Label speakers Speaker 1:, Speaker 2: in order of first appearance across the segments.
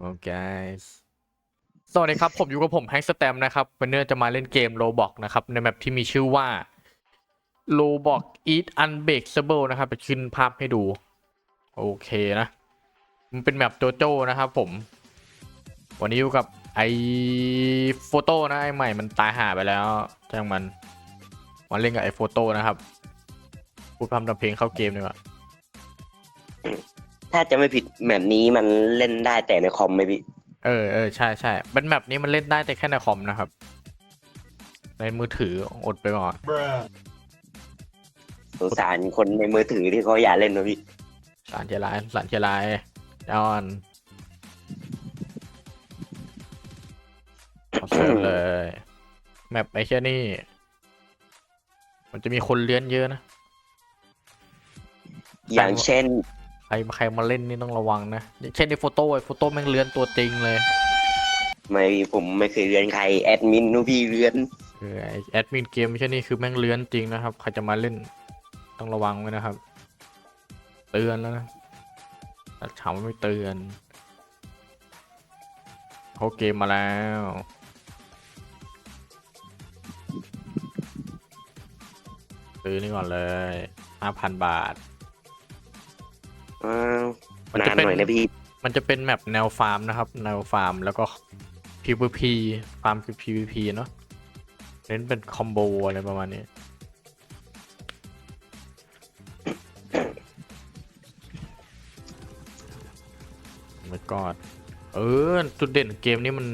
Speaker 1: โอเค สวัสดีครับ ผมอยู่กับผมแฮงสแตมนะครับวันนี้จะมาเล่นเกมโ o บอกนะครับ ในแมปที่มีชื่อว่าโ o บอก Eat Unbreakable นะครับ ไปขึ้นภาพให้ดู โอเคนะ มันเป็นแมปโจโจ้นะครับผม วันนี้อยู่กับไอโฟโต้นะไอใหม่มันตายหาไปแล้วจ้างมันมาเล่นกับไอโฟโต้นะครับพูดพร่ำทำเพลงเข้าเกมดีกว่า
Speaker 2: ถ้าจะไม่ผิดแบบนี้มันเล่นได้แต่ในคอมไหมพี่
Speaker 1: เออเออใช่ใช่เป็นแมปนี้มันเล่นได้แต่แค่ในคอมนะครับ ในมือถืออดไปก่อน
Speaker 3: Bruh.
Speaker 2: สงสารคนในมือถือที่เขาอยากเล่นนะพี่
Speaker 1: สารเจรายสารเจรายจอนเอาเสิร์ฟเลย แมปไอ้เช่นนี่ มันจะมีคนเลี้ยนเยอะนะ
Speaker 2: อย่างเช่น
Speaker 1: ใครใครมาเล่นนี่ต้องระวังนะอย่างเช่นในโฟโต้ไอ้โฟโต้แม่งเลื้อนตัวจริงเลย
Speaker 2: ไม่ผมไม่เคยเรียนใครแอดมินนูพี่เรียน
Speaker 1: คือไอแอดมินเกมไม่ใช่นี่คือแม่งเลื้อนจริงนะครับใครจะมาเล่นต้องระวังไว้นะครับ เตือนแล้วนะถ้าถามว่าไม่เตือนเขาเกมมาแล้วซื้อนี่ก่อนเลยห้าพันบาท
Speaker 2: อ้าว
Speaker 1: มัน
Speaker 2: นา
Speaker 1: จะ
Speaker 2: น
Speaker 1: เป็น
Speaker 2: หน่อยนะพี่
Speaker 1: มันจะเป็นแมปแนวฟาร์มนะครับ แนวฟาร์มแล้วก็ PVP ฟาร์มคือ PVP เนอะเน้นเป็นคอมโบอะไรประมาณนี้ไม่กอดเออ จุดเด่นเกมนี้มัน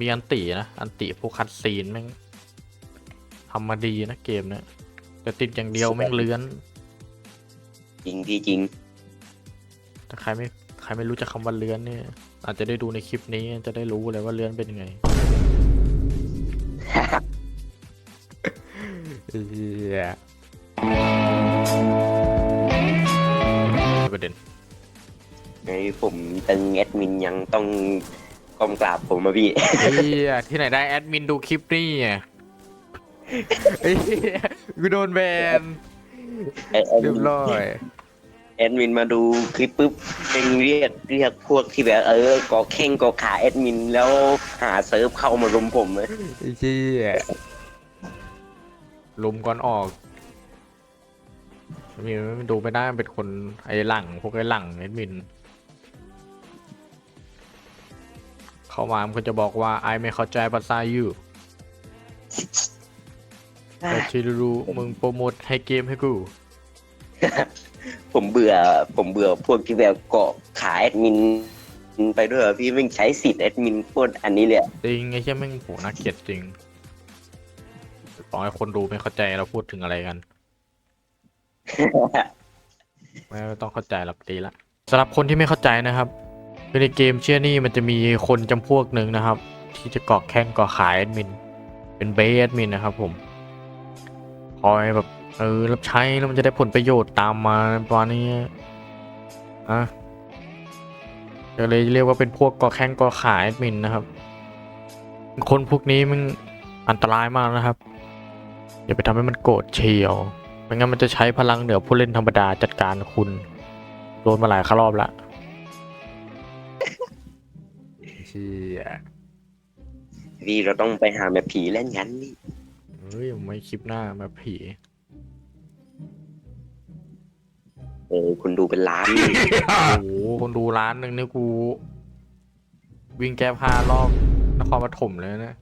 Speaker 1: มีอันตินะ อันติพวกคัดซีนแม่งทำมาดีนะเกมเนี้ยแต่ติดอย่างเดียวแม่งเลื้อน
Speaker 2: จริงพี่จริง
Speaker 1: ถ้าใครไม่ใครไม่รู้จักคำว่าเลื้อนเนี่ย อาจจะได้ดูในคลิปนี้จะได้รู้เลยว่าเลื้อนเป็นยังไงเหี้ยประเด็น
Speaker 2: ไงผมตึงแอดมินยังต้องก้มกราบผมมาพี่
Speaker 1: เฮียที่ไหนได้แอดมินดูคลิปนี่อะเฮียกูโดนแบน
Speaker 2: แอด
Speaker 1: เรียบร้อย
Speaker 2: แอดมินมาดูคลิปปุ๊บเป็นเรียกเรียกพวกที่แบบเออกอแข้งกอขาแอดมินแล้วหาเซิร์ฟเข้ามารุมผมเลย
Speaker 1: ไอ้เฮียลุมก่อนออกมีมันดูไม่ได้มันเป็นคนไอ้หลังพวกไอ้หลังแอดมิน เข้ามามันก็จะบอกว่าไอไม่เข้าใจภาษาอยู่แต่ที่รู้มึงโปรโมทให้เกมให้กู
Speaker 2: ผมเบื่อ ผมเบื่อพวกที่แบบเกาะขาแอดมินไปด้วยอะพี่ไม่งใช้สิทธิ์แอดมินโคตรอันนี้เลยอะ
Speaker 1: จริงไอ้เชี่ยแม่งโหน่าเกลียดจริงต้องให้คนดูไม่เข้าใจเราพูดถึงอะไรกัน ไม่ต้องเข้าใจหรอกดีละสำหรับคนที่ไม่เข้าใจนะครับคือในเกมเชื่อนี่มันจะมีคนจำพวกหนึ่งนะครับ ที่จะเกาะแข้งเกาะขายแอดมิน เป็นเบสแอดมินนะครับผม คอยแบบ เออรับใช้แล้วมันจะได้ผลประโยชน์ตามมาประมาณนี้อะก็เลยเรียกว่าเป็นพวกเกาะแข้งเกาะขายแอดมินนะครับ คนพวกนี้มันอันตรายมากนะครับอย่าไปทำให้มันโกรธเฉียวไม่งั้นมันจะใช้พลังเหนือผู้เล่นธรรมดาจัดการคุณโดนมาหลายครอบละเชี่ย
Speaker 2: พี่เราต้องไปหาแบบผีเล่นกันนี่
Speaker 1: เฮ้ยไม่คลิปหน้ามาผี
Speaker 2: เออคุณดูเป็นล้านนี่
Speaker 1: โอ้โหคนดูร้านหนึ่งนี่กู วิ่งแก้ผ้ารอบนครปฐมเลยนะ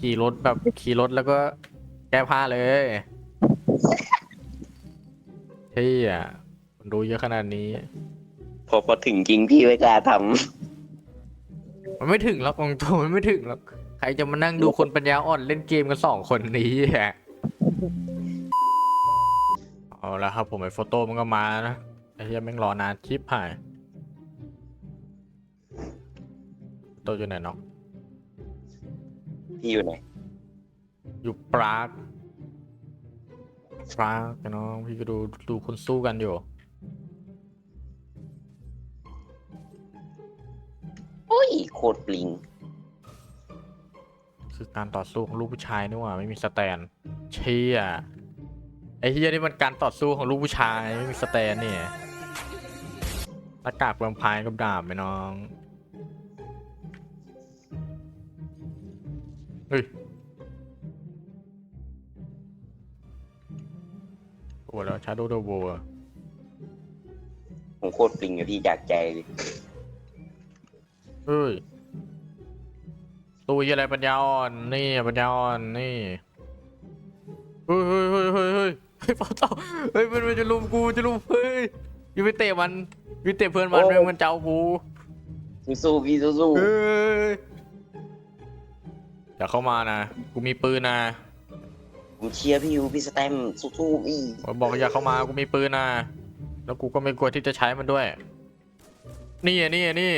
Speaker 1: ขี่รถแบบขี่รถแล้วก็แก้ผ้าเลยเฮ้ยอะคนดูเยอะขนาดนี้
Speaker 2: พอพอถึงจริงพี่ไม่กล้าท
Speaker 1: มันไม่ถึงหรอกตรงตัวมันไม่ถึงหรอกใครจะมานั่งดูคนปัญญาอ่อนเล่นเกมกันสองคนนี้ฮะ เอาละครับผมไอ้โฟโต้มันก็มานะไอ้เหี้ยแม่งรอนานชิปหายโตอยู่ไหนเนาะำ
Speaker 2: พี่อยู่ไหน
Speaker 1: อยู่ปรากปรากนะน้องพี่ก็ดูดูคนสู้กันอยู่
Speaker 2: โอ้ยโคตรปลิง
Speaker 1: คือการต่อสู้ของลูกผู้ชายนี่หว่า ไม่มีสแตน เชี่ย ไอ้เฮียนี่มันการต่อสู้ของลูกผู้ชายมีสแตนนี่ยหน้ากากแวมไพร์กับดาบไหมน้อง เฮ้ยปวดแล้วชาโดโดัว
Speaker 2: ผมโคตรปริงอยู่พี่จากใจเลย
Speaker 1: เฮ้ยตู้ยอะไรปัญญาอ่อน นี่ปัญญาอ่อน นี่ เฮ้ยเฮ้ยเฮ้ยเฮ้ย เฮ้ยเฮ้ยเปาเต่าเฮ้ยมันมันจะลุมกูจะลุมเฮ้ยอยูไปเตะมันอยูไปเตะเพื่อนมันมันมันเจ้ากู
Speaker 2: สู้ๆพี่สู้
Speaker 1: เฮ้ยอย่าเข้ามานะกูมีปืนนะ
Speaker 2: ๆผมเชียร์พี่อยู่พี่สแตมป์สู้ๆพี่
Speaker 1: บอกอย่าเข้ามากูมีปืนนะแล้วกูก็ไม่กลัวที่จะใช้มันด้วย นี่อะนี่อะนี่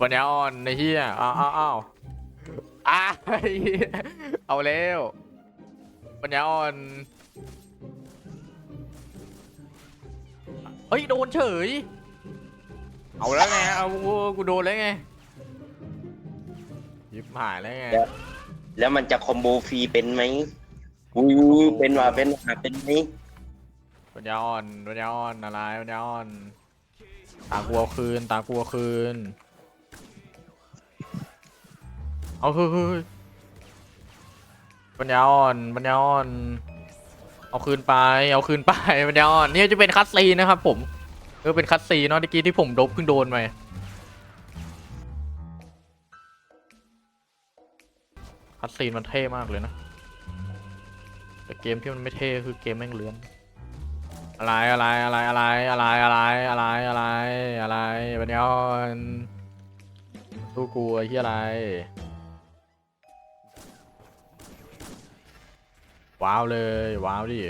Speaker 1: ปัญญาอ่อนในเฮียอ้าวอ้าวอ้าวอ้าวไอ้เหี้ยเอาแล้วปัญญาอ่อน เฮ้ยโดนเฉย เอาแล้วไงเอากูกูโดนแล้วไงยิบหายแล้วไง
Speaker 2: แล้วมันจะคอมโบฟรีเป็นไหมอู้เป็นว่าเป็นว่าเป็นไหม
Speaker 1: ปัญญาอ่อนปัญญาอ่อนอะไรปัญญาอ่อน ตากูเอาคืน ตากูเอาคืน เอาเฮ้ยเฮ้ยปัญญาอ่อนปัญญาอ่อน เอาคืนไป เอาคืนไปปัญญาอ่อนนี่จะเป็นคัตซีนะครับผมเออเป็นคัตซีเนาะเมื่อกี้ที่ผมดบเพิ่งโดนไปคัตซีนมันเท่มากเลยนะ แต่เกมที่มันไม่เท่คือเกมแม่งเลื้อนอะไรอะไรอะไรอะไรอะไรอะไรอะไรอะไรอะไรปัญญาอ่อนสู้กูไอ้ที่อะไร ว้าวเลย ว้าวดิ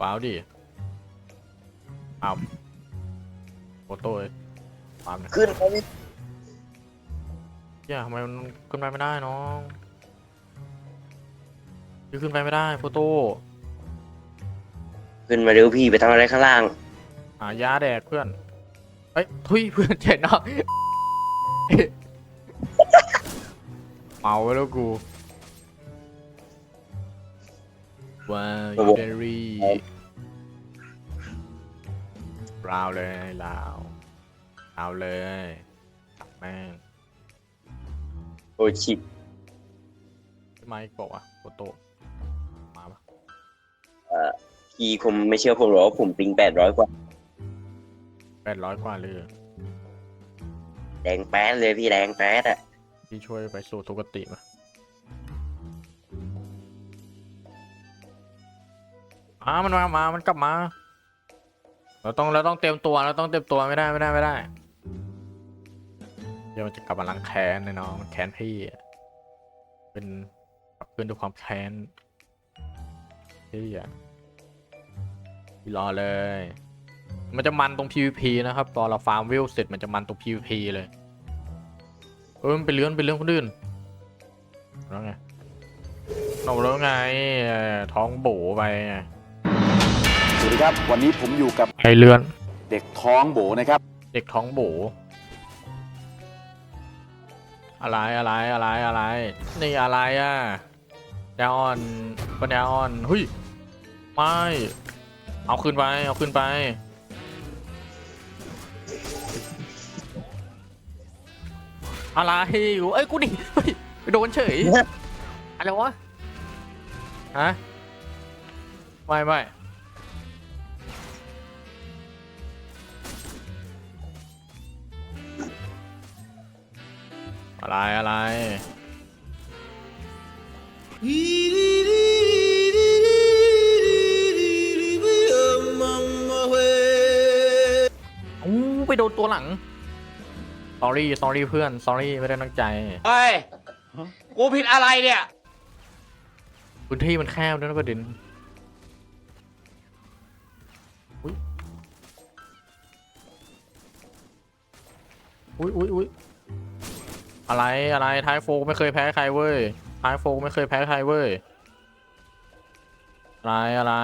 Speaker 1: ว้าวดิอ้าวโฟโต้เลยว้าวเนี่ย
Speaker 2: ขึ้นไปพี่
Speaker 1: เฮียทำไมมันขึ้นไปไม่ได้น้องพี่ขึ้นไปไม่ได้โฟโต้
Speaker 2: ขึ้นมาเร็วพี่ไปทำอะไรข้างล่าง
Speaker 1: หายาแดกเพื่อนเอ้ยทุยเพื่อนเจ็ดเนาะเมาไปแล้วกู ว้าวยูเดรี่ลาวเลยลาวลาวเลยแม่ง
Speaker 2: โอ้ชิบ
Speaker 1: พี่ไมค์บอกว่าโฟโต้มาปะ
Speaker 2: พี่คงไม่เชื่อผมหรอกว่าผมปิงแปดร้อยกว่า
Speaker 1: แปดร้อยกว่าเลย
Speaker 2: แดงแป๊ดเลยพี่แดงแป๊ดอะ
Speaker 1: พี่ช่วยไปสู่ทุกติมา อ่ามันมามามันกลับมา เราต้องเราต้องเตรียมตัวเราต้องเตรียมตัวไม่ได้ไม่ได้ไม่ได้ เดี๋ยวมันจะกลับมาล้างแค้นเลยเนาะมันแค้นพี่ เป็นขับคืนด้วยความแค้นพี่อะพี่รอเลย มันจะมันตรง PVP นะครับตอนเราฟาร์มวิลเสร็จมันจะมันตรง PVP เลยเออมันเป็นเรื่องเป็นเรื่องคนอื่นแล้วไงเอาแล้วไงท้องโบไปไง
Speaker 3: สวัสดีครับ วันนี้ผมอยู่กับ
Speaker 1: ไอเลื่อน
Speaker 3: เด็กท้องโบนะครับ
Speaker 1: เด็กท้องโบ อะไรอะไรอะไรอะไร นี่อะไรอะดาวออนปัญญาอ่อนเฮ้ยไม่ เอาขึ้นไป เอาขึ้นไปอะไรอยู่เอ้ยกูดิเฮ้ยไปโดนเฉย อะไรวะ ฮะ ไม่ไม่ อะไรอะไรอู้ไปโดนตัวหลัง sorry sorry เพื่อน sorry ไม่ได้ตั้งใจ
Speaker 4: เฮ้ย กูผิดอะไรเนี่ย
Speaker 1: พื้นที่มันแคบด้วยนะประเด็นอุ้ยอุ้ยอุ้ย อุ้ยอะไรอะไรท้ายโฟกไม่เคยแพ้ใครเว้ยท้ายโฟกไม่เคยแพ้ใครเว้ยอะไรอะไร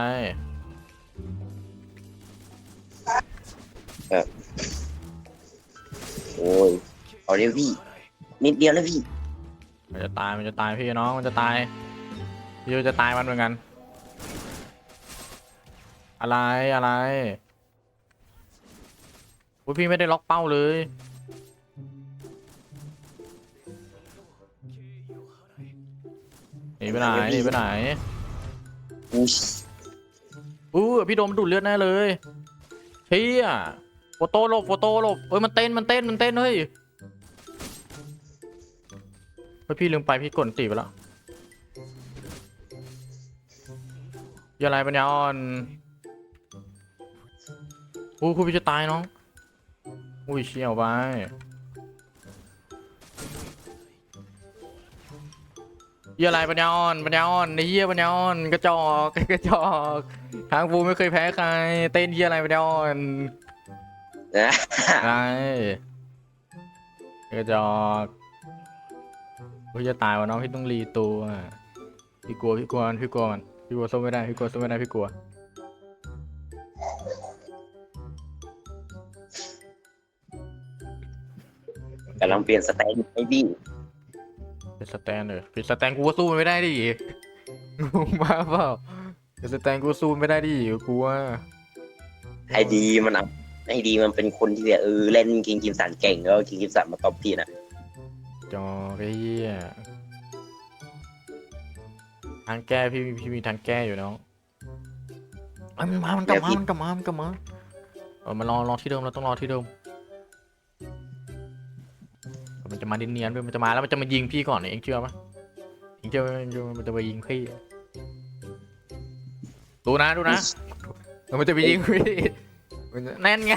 Speaker 2: โอ้ยเอาเร็วพี่นิดเดียวแล้วพี่
Speaker 1: มันจะตายมันจะตายพี่น้องมันจะตายพี่ก็จะตายมันเหมือนกัน อะไรอะไรอุ้ยพี่ไม่ได้ล็อกเป้าเลย นีไปไหนหนีไปไหน
Speaker 2: อุ๊ย
Speaker 1: อู้พี่โดมดูดเลือดแน่เลยเฮียโฟโต้หลบโฟโต้หลบเอ้ยมันเต้นมันเต้นมันเต้นเฮ้ยเฮ้ยพี่ลืมไปพี่กดตีไปแล้วอย่าอะไรปัญญาอ่อนอู้คุณพี่จะตายน้องอุ้ยเชี่ยวไป อย่าอะไรปัญญาอ่อนปัญญาอ่อนไอ้เหี้ยปัญญาอ่อนกระจอกกระจอกทางฟูไม่เคยแพ้ใคร เต้นเหี้ยอะไรปัญญาอ่อน
Speaker 2: นะ
Speaker 1: ไอ้กระจอกพี่จะตายวะน้องพี่ต้องรีตัวพี่กลัวพี่กลัวมันพี่กลัวมันพี่กลัวสู้ไม่ได้พี่กลัวสู้ไม่ได้พี่กลัว
Speaker 2: กำลังเปลี่ยนสไตล์ให้พี่
Speaker 1: เป็นสแตนเลยเป็นสแตนกูก็สู้มันไม่ได้ดิงงมาเปล่าเป็นสแตนกูสู้มันไม่ได้ดิกูว่า
Speaker 2: ไอดีมันอะไอดีมันเป็นคนที่แบบเออเล่นคิงกิมสันเก่งแล้วคิงกิมสันมาตบพี่นะ
Speaker 1: จอไอ้เหี้ยทางแก้พี่พี่มีทางแก้อยู่น้องเอ้ยมันมามันกลับมามันกลับมามันกลับมาเออมารอรอที่เดิมเราต้องรอที่เดิม มันจะมาดินเนียนๆด้วยมันจะมาแล้วมันจะมายิงพี่ก่อนเนี่ยเองเชื่อปะเองเชื่อไหมเองเชื่อไหมมันจะมายิงพี่ดูนะดูนะเดี๋ยวมันจะไปยิงพี่มันจะนั่นไง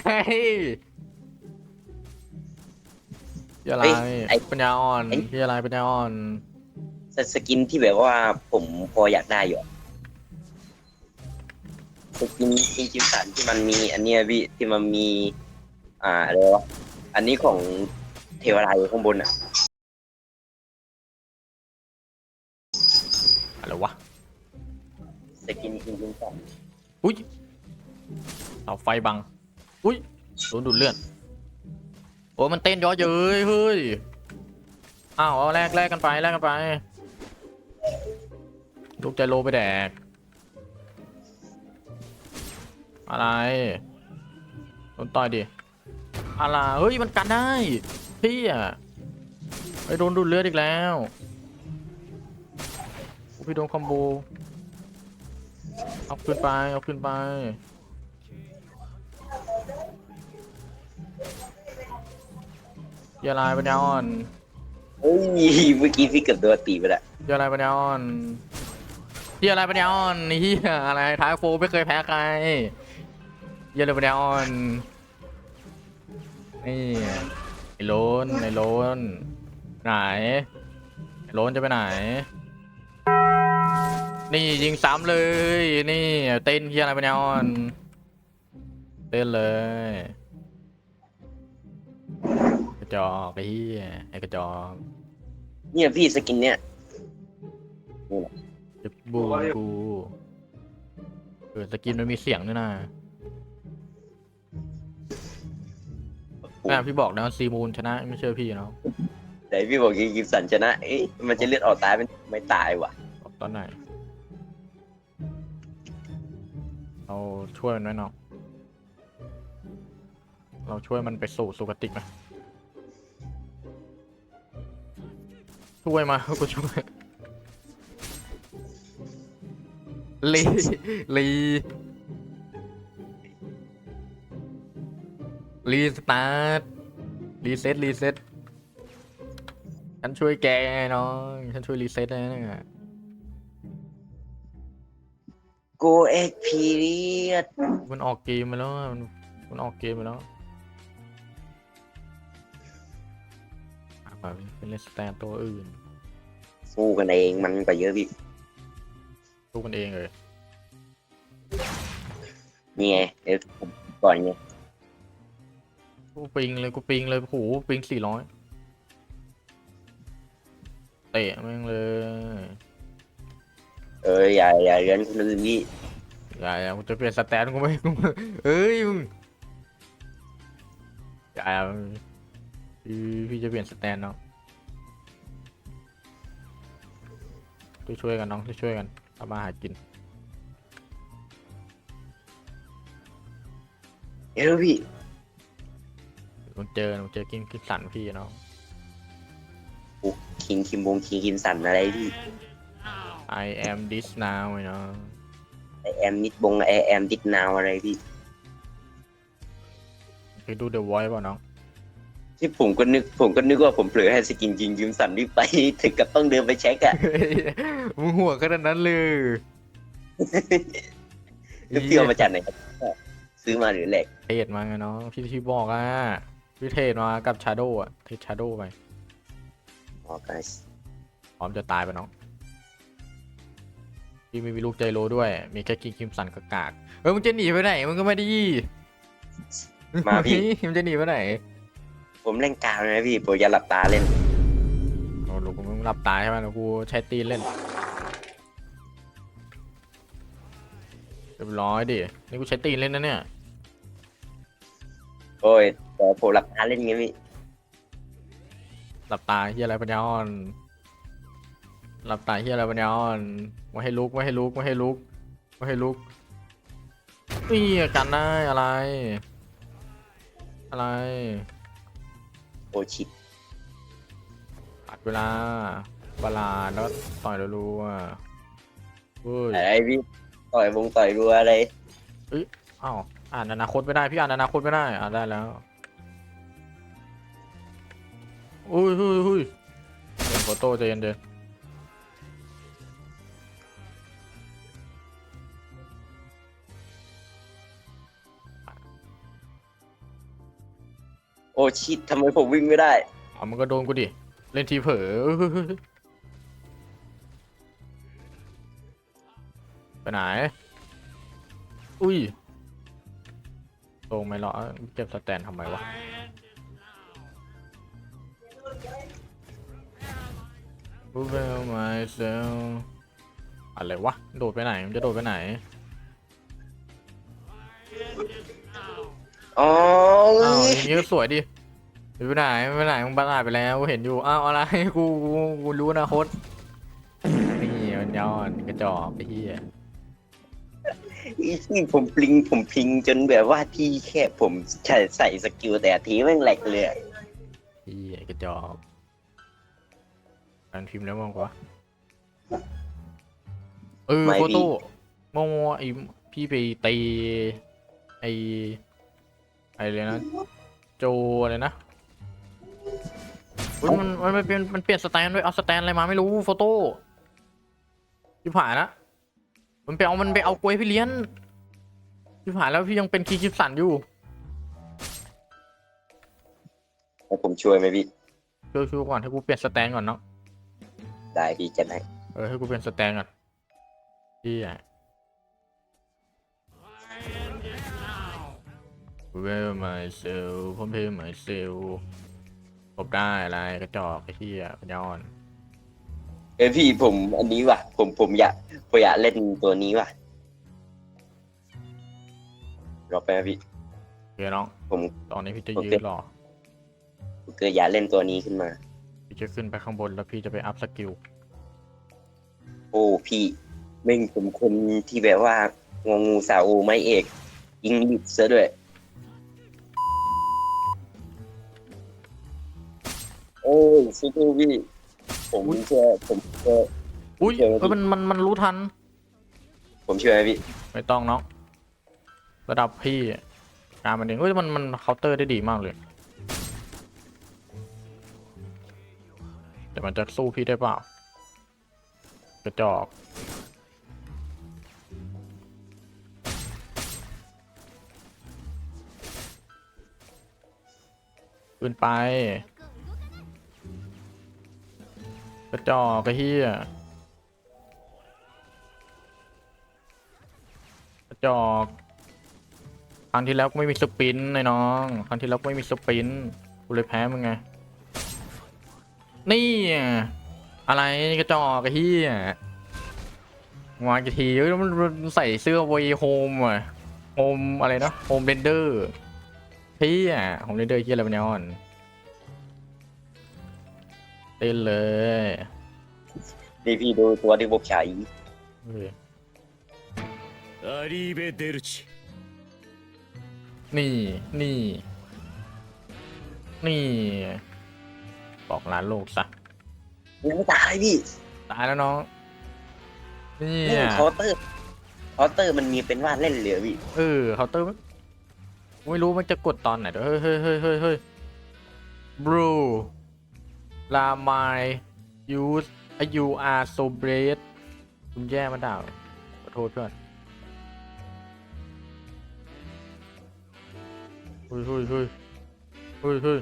Speaker 1: พี่อะไรปัญญาอ่อนพี่อะไรปัญญาอ่อน
Speaker 2: สกินที่แบบว่าผมพออยากได้อยู่อะสกินคิงกิมสันที่มันมี อันเนี้ยพี่ที่มันมี อ่าอะไรวะอันนี้ของ เทวราอยู่ข้างบนอะ
Speaker 1: อะไรวะ
Speaker 2: สกินคิงกิมสัน
Speaker 1: อุ้ยเสาไฟบัง อุ้ยโดนดูดเลือดโอ้ยมันเต้นย้อเย้ยเฮ้ยอ้าวเอาแลกแลกกันไปแลกกันไปลูกใจโลไปแดก อะไรโดนต่อยดิอะไรเฮ้ยมันกันได้ พี่อะไปโดนดูดเลือดอีกแล้วพี่โดนคอมโบเอาขึ้นไปเอาขึ้นไปอย่าลายปัญญาอ่อน
Speaker 2: เฮ้ยเมื่อกี้พี่เกือบโดนตีไปแล้ว
Speaker 1: อย่าลายปัญญาอ่อนอย่าลายปัญญาอ่อนนี่เหี้ยอะไรท้ายโฟไม่เคยแพ้ใครอย่าลายปัญญาอ่อนนี่ไอ้โลนไอ้โลนไหนไอ้โลนจะไปไหน นี่ยิงซ้ำเลย นี่เต้นเฮียอะไรปัญญาอ่อนเต้นเลยกระจอกไอ้เฮียไอ้กระจอก
Speaker 2: เนี่ยพี่สกินเนี่ย
Speaker 1: จะบูกูเออสกินมันมีเสียงด้วยนะ แม่พี่บอกนะซีมูนชนะไม่เชื่อพี่เนาะ
Speaker 2: แต่พี่บอกคิงกิมสันชนะเอ๊ะมันจะเลือดออกตายเป็นไม่ตายว่ะ
Speaker 1: บอกตอนไหนเราช่วยมันไว้เนาะเราช่วยมันไปสู่สุคติกไหมช่วยมากูช่วยลีลี รีสตาร์ทรีเซ็ตรีเซ็ตฉันช่วยแกไงน้องฉันช่วยรีเซ็ตได้นะเนี่ย
Speaker 2: โกเอ็กพีเรียด
Speaker 1: มันออกเกมไปแล้วอะมันมันออกเกมไปแล้วอะไปเป็นเล่นสแตนตัวอื่น
Speaker 2: สู้กันเองมันก็เยอะพี่
Speaker 1: สู้กันเองเลย
Speaker 2: นี่ไงเดี๋ยวผมก่อนไง
Speaker 1: กูปิงเลยกูปิงเลยโอ้โหปิงสี่ร้อยเตะแม่งเลย
Speaker 2: เอออย่าอย่าเรียนคนอื่นพี่
Speaker 1: อย่าอย่ากูจะเปลี่ยนสแตนกูไม่กูไม่เอ้ยมึงอย่าอย่าพี่พี่จะเปลี่ยนสแตนเนาะช่วยๆกันน้องช่วยๆกันทำมาหากิน
Speaker 2: เดี๋ยว พี่
Speaker 1: มึงเจอมึงเจอกินกินสันพี่เนาะ
Speaker 2: คิงคิมบงคิงคิมสันอะไรพี่
Speaker 1: I am this now ไอ้เนาะ
Speaker 2: ไอแอมนิดบงไอแอมดิดนาวอะไรพี่
Speaker 1: เคยดู The Voice ป่ะน้อง
Speaker 2: ที่ผมก็นึกผมก็นึกว่าผมเผลอให้สกินยิงยืมสันนี่ไปถึงกับต้องเดินไปเช็คอะ
Speaker 1: มึงหัวขนาดนั้นเลย
Speaker 2: แล้วพี่เอามาจากไหนครับซื้อมาหรือแหลก
Speaker 1: เทรดมาไงน้องพี่ที่บอกอะ พี่เทรดมากับ Shadow อะเทรด Shadow ไป
Speaker 2: อ๋อไก
Speaker 1: พร้อมจะตายไปน้องพี่ไม่มีลูกใจโลด้วย มีแค่กินคิมสันกากากเฮ้ยมึงจะหนีไปไหนมึงก็ไม่ไดี
Speaker 2: มาพี่
Speaker 1: มึงจะหนีไปไหน
Speaker 2: ผมเล่นกาวเลยนะพี่ผมอย่าหลับตาเล่น
Speaker 1: โอ้ลูกมึงหลับตาใช่ไหมเดี๋ยวกูใช้ตีนเล่นเรียบร้อยดินี่กูใช้ตีนเล่นนะเนี่ย
Speaker 2: โอ้ย แต่ผมหลับตาเล่นไงพี่
Speaker 1: หลับตาเฮียอะไรปัญญาอ่อนหลับตาเฮียอะไรปัญญาอ่อนไม่ให้ลุกไม่ให้ลุกไม่ให้ลุกไม่ให้ลุกนี่กันได้อะไร อะไร
Speaker 2: โอชิต
Speaker 1: ตัดเวลาบาลานซ์แล้วต่อยรัวๆเฮ้ย
Speaker 2: อะไรพี่ต่อยวงต่อยรัวอะไร
Speaker 1: อ้าวอ่านอนาคตไม่ได้พี่อ่านอนาคตไม่ได้อ่านได้แล้ว อุ้ยอุ้ยอุ้ยเดี๋ยวโฟโต้ใจเย็นเย็น
Speaker 2: โอชิตทำไมผมวิ่งไม่ได้
Speaker 1: เอามันก็โดนกูดิ เล่นทีเผลอไปไหน อุ้ยตรงไหมเหรอเก็บสแตนทำไมวะ Who will myself อะไรวะ โดดไปไหน มันจะโดดไปไหน
Speaker 2: อ๋อ
Speaker 1: อ้าวอย่างนี้ก็สวยดิไปไหนไปไหนมึงบ้าไปแล้วกูเห็นอยู่ อ้าวอะไร กู กูกูรู้อนะโคตนี่มันยอดกระจอกไอ้เหี้ย
Speaker 2: นี่ผมพลิงผมพลิงจนแบบว่าที่แค่ผมใส่ใส่สกิลแต่ทีแม่งแหลกเลย อะ
Speaker 1: เหี้ยกระจอกการพิมพ์แล้วมองกว่าเออโฟโต้โมโมไอพี่ไปตีไอไอเลยนะ โจอะไรนะอุ๊ยมันมันมันเปลี่ยนมันเปลี่ยนสแตนด้วยเอาสแตนอะไรมาไม่รู้โฟโต้พี่ผ่านละมันไปเอามันไปเอากล้วยพี่เลี้ยนพี่ผ่านแล้วพี่ยังเป็นคีย์คิปสันอยู่
Speaker 2: ให้ผมช่วยไหมพี่
Speaker 1: ช่วยช่วยก่อนให้กูเปลี่ยนสแตนก่อนเนาะ
Speaker 2: ได้พี่จะไหน
Speaker 1: เออให้กูเปลี่ยนสแตนก่อนพี่อะเวลมาเซลพ่อเพลมาเซลผมได้อะไรกระจอกไอ้ที่อะพยาอ่อน
Speaker 2: เอ้ยพี่ผมอันนี้ว่ะ ผมผมอยากผมอยากเล่นตัวนี้ว่ะรอไปนะพี่
Speaker 1: เดี๋ยวน้อง
Speaker 2: ผม
Speaker 1: ตอนนี้พี่จะ
Speaker 2: โอ
Speaker 1: ยื
Speaker 2: เค
Speaker 1: นรอ
Speaker 2: ผม เกิดอยากเล่นตัวนี้ขึ้นมา
Speaker 1: พี่จะขึ้นไปข้างบนแล้วพี่จะไปอัพสกิล
Speaker 2: โอ้พี่แม่งผมคนที่แบบว่างงูสาวไม่เอกยิงลิบซะด้วย โอ้ยสู้ๆพี่ผมเชื่อผมเชื่อ
Speaker 1: อุ้ย
Speaker 2: เดี๋ยว
Speaker 1: เออมันมันมันรู้ทัน
Speaker 2: ผมเชื่อไหมพี่
Speaker 1: ไม่ต้องเนาะระดับพี่การมันเองเอ้ยมันมันเคาน์เตอร์ได้ดีมากเลย แต่มันจะสู้พี่ได้เปล่ากระจอกขึ้นไป กระจอกกระเฮียกระจอกครั้งที่แล้วก็ไม่มีสปินต์ไอ้น้องครั้งที่แล้วก็ไม่มีสปินกูเลยแพ้มึงไง นี่อะไรกระจอกกระเฮียวางกระทีแมันใส่เสื้อวีโฮมอะโฮมอะไรเนาะโฮมเรนเดอร์ที่อะโฮมเรนเดอร์ที่อะไรเนี่ยอนเต้นเลย
Speaker 2: นี่พี่ดูตัวที่ผมใช้
Speaker 1: อา
Speaker 5: รีเบเดลช
Speaker 1: นี่นี่นี่ บอกลาโลกซะ
Speaker 2: ยังไม่ตายพี่
Speaker 1: ตายแล้วน้องเนี่
Speaker 2: นี่
Speaker 1: ย
Speaker 2: เคาน์เตอร์เคาน์เตอร์มันมีเป็นว่าเล่นเหลือพี่
Speaker 1: เออเคาน์เตอร์มันไม่รู้มันจะกดตอนไหนเดี๋ยวเฮ้ยเฮ้ยเฮ้ยเฮ้ยเฮ้ยบรูลามายยูสอายูอาร์โซเบรดคุณแย่มาด่าขอโทษเพื่อนเฮ้ยเฮ้ยเฮ้ยเฮ้ยเฮ้ย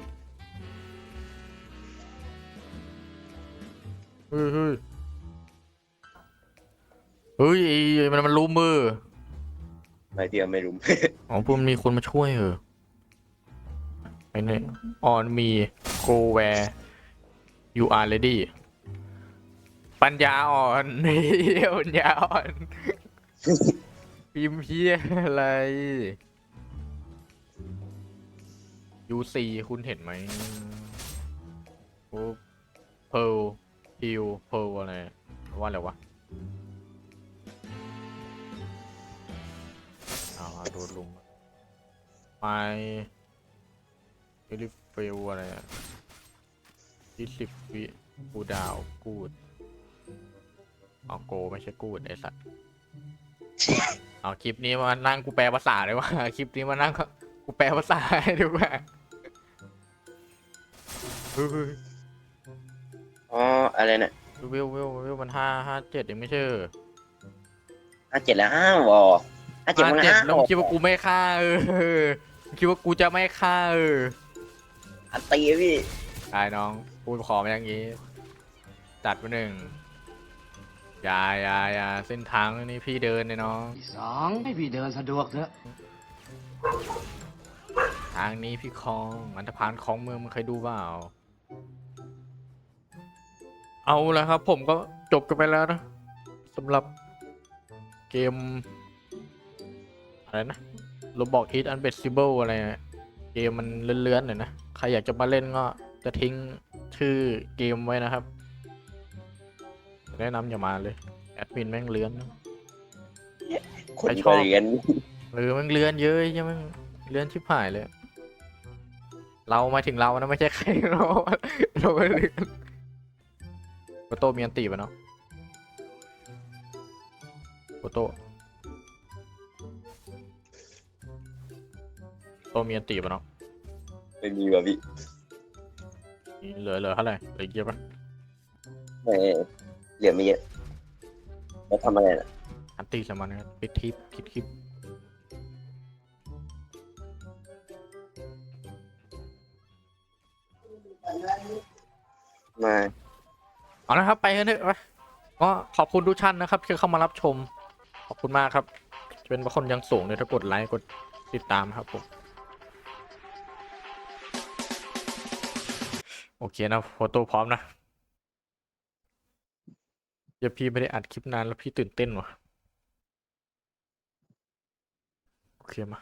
Speaker 1: เฮ้ยเฮ้ยเฮ้ยไอ้มันมันรู้มือ
Speaker 2: ไม่เดียวไม่รู้
Speaker 1: อ๋อพวกมันมีคนมาช่วยเหรอไอ้นี่ on me go where you are ready ปัญญาอ่อนนี่ปัญญาอ่อน พิมพ์เพี้ยอะไร UC คุณเห็นไหมโอ้เพล ฮิวเพลอะไรว่าอะไรวะเอาโดนลุมไปเอลิเฟลอะไรอะยี่สิบวิกูดาวกูดเอาโกไม่ใช่กูดไอสัตว์เอาคลิปนี้มานั่งกูแปลภาษาเลยว่าคลิปนี้มานั่งกูแปลภาษาให้ดูว่า
Speaker 2: อ๋ออะไรน่ะ
Speaker 1: วิววิววิวมันห้าห้าเจ็ดยังไม่ใช่เหรอ
Speaker 2: ห้าเจ็ดแล้วห้าวอห้าเจ็ด
Speaker 1: ห้า
Speaker 2: มัน
Speaker 1: เจ็ด
Speaker 2: ห้า
Speaker 1: แล้วมึงคิดว่ากูไม่ฆ่าเออมึงคิดว่ากูจะไม่ฆ่าเออ
Speaker 2: อันตีพี่
Speaker 1: ได้น้องพูดขอมาอย่างงี้จัดไปหนึ่งอยาอยาอยาเส้นทางนี่พี่เดินเลยน้อง
Speaker 4: สองให้พี่เดินสะดวกเถอะ
Speaker 1: ทางนี้พี่คลองอันธพาลของเมืองมึงเคยดูเปล่า เอาละครับ ผมก็จบกันไปแล้วนะสำหรับเกม อะไรนะโรบอกอีทอันเบสซิเบิลอะไรนะเกมมันเลื่อนๆหน่อยนะ ใครอยากจะมาเล่นก็จะทิ้งชื่อเกมไว้นะครับ แนะนำอย่ามาเลย แอดมินแม่งเลื่อนนะ
Speaker 2: คน
Speaker 1: ใครช
Speaker 2: ก็
Speaker 1: อบ
Speaker 2: เรียน
Speaker 1: หรือมันเลื่อนเยอะใช่ไหมงเลื่อนชิบหายเลย เราหมายถึงเรานะไม่ใช่ใครเราเราไม่เลื่อน โฟโต้มีอันตีปะเนาะโฟโต้โฟโต้มีอันตีปะเนาะ
Speaker 2: ไม่มีว่ะพี่
Speaker 1: นี่เหลือเหลือเท่าไหร่เหลือเยอะปะ
Speaker 2: ไม่เหลือไม่เยอะแล้วทำอะไรน่ะ
Speaker 1: อันตีสมันนะปิดทิปคิดคลิป
Speaker 2: มา
Speaker 1: เอาละครับไปกันเถอะไปก็ขอบคุณทุกท่านนะครับที่เข้ามารับชม ขอบคุณมากครับจะเป็นคนยังสูงเลยถ้ากดไลค์กดติดตามครับผม โอเคนะโฟโต้พร้อมนะเดี๋ยวพี่ไม่ได้อัดคลิปนานแล้วพี่ตื่นเต้นวะโอเคมา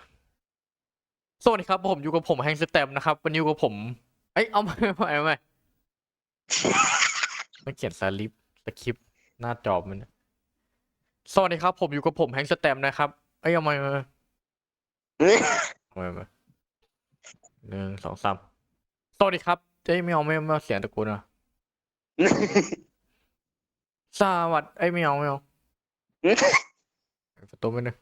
Speaker 1: สวัสดีครับผมอยู่กับผมแฮงสเต็มนะครับ วันนี้อยู่กับผม เอ้ยเอาม่เอาม่เอาใหม่ ไม่เขียนสลิปสคริปต์หน้าจอมันนะสวัสดีครับ ผมอยู่กับผมแฮงสเต็มนะครับ เอ้ยเอาใหม่เอาใหม่เอาใหม่เอาใหม่หนึ่งสองสามสวัสดีครับเอ้ยไม่เอาไม่เอาไม่เอาเสียงตะโกนอะสวัสดีเอ้ยไม่เอาไม่เอาประตูไม่นึง